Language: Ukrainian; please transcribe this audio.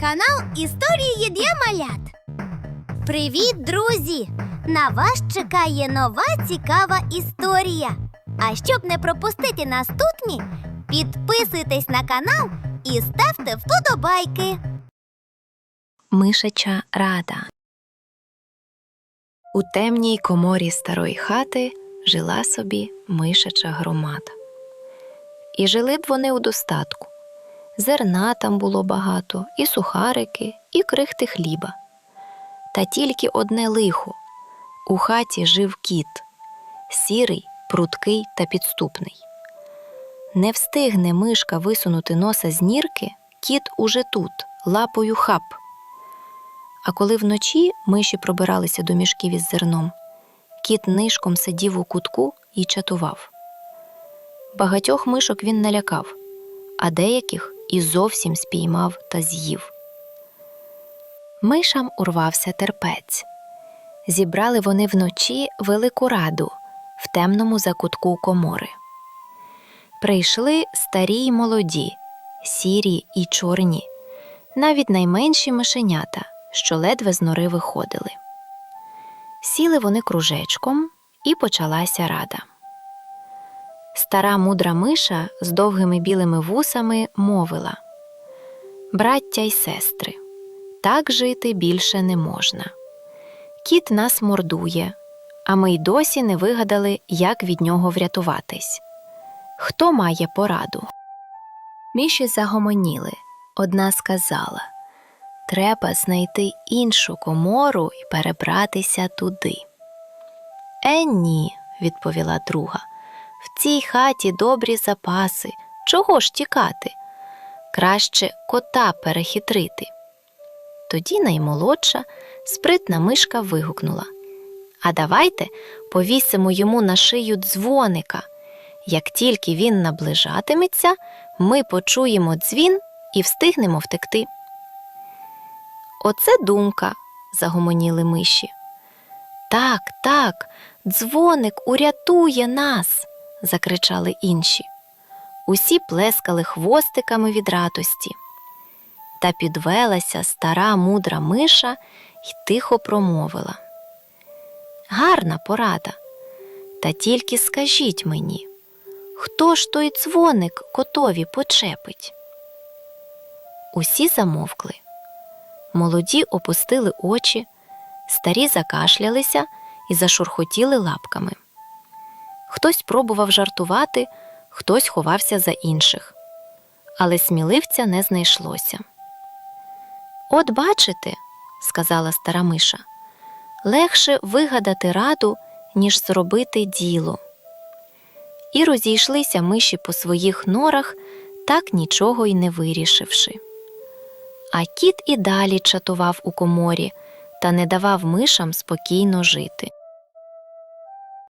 канал Історії для малят. Привіт, друзі! На вас чекає нова цікава історія. А щоб не пропустити наступні, підписуйтесь на канал і ставте вподобайки. Мишача рада. У темній коморі старої хати жила собі мишача громада. І жили б вони у достатку. Зерна там було багато, і сухарики, і крихти хліба. Та тільки одне лихо. У хаті жив кіт сірий, прудкий та підступний. Не встигне мишка висунути носа з нірки, кіт уже тут, лапою хап. А коли вночі миші пробиралися до мішків із зерном, кіт нишком сидів у кутку і чатував. Багатьох мишок він налякав, а деяких і зовсім спіймав та з'їв. Мишам урвався терпець. Зібрали вони вночі велику раду в темному закутку комори. Прийшли старі й молоді, сірі і чорні, навіть найменші мишенята, що ледве з нори виходили. Сіли вони кружечком, і почалася рада. Стара мудра миша з довгими білими вусами мовила Браття й сестри, так жити більше не можна. Кіт нас мордує, а ми й досі не вигадали, як від нього врятуватись. Хто має пораду? Міші загомоніли. Одна сказала Треба знайти іншу комору і перебратися туди. Е, ні, відповіла друга. В цій хаті добрі запаси. Чого ж тікати? Краще кота перехитрити. Тоді наймолодша, спритна мишка вигукнула А давайте повісимо йому на шию дзвоника. Як тільки він наближатиметься, ми почуємо дзвін і встигнемо втекти. Оце думка, загомоніли миші. Так, так, дзвоник урятує нас, закричали інші. Усі плескали хвостиками від радості. Та підвелася стара мудра миша й тихо промовила. Гарна порада. Та тільки скажіть мені, хто ж той дзвоник котові почепить? Усі замовкли. Молоді опустили очі, старі закашлялися і зашурхотіли лапками. Хтось пробував жартувати, хтось ховався за інших, але сміливця не знайшлося. От бачите, сказала стара миша, легше вигадати раду, ніж зробити діло. І розійшлися миші по своїх норах, так нічого й не вирішивши. А кіт і далі чатував у коморі та не давав мишам спокійно жити.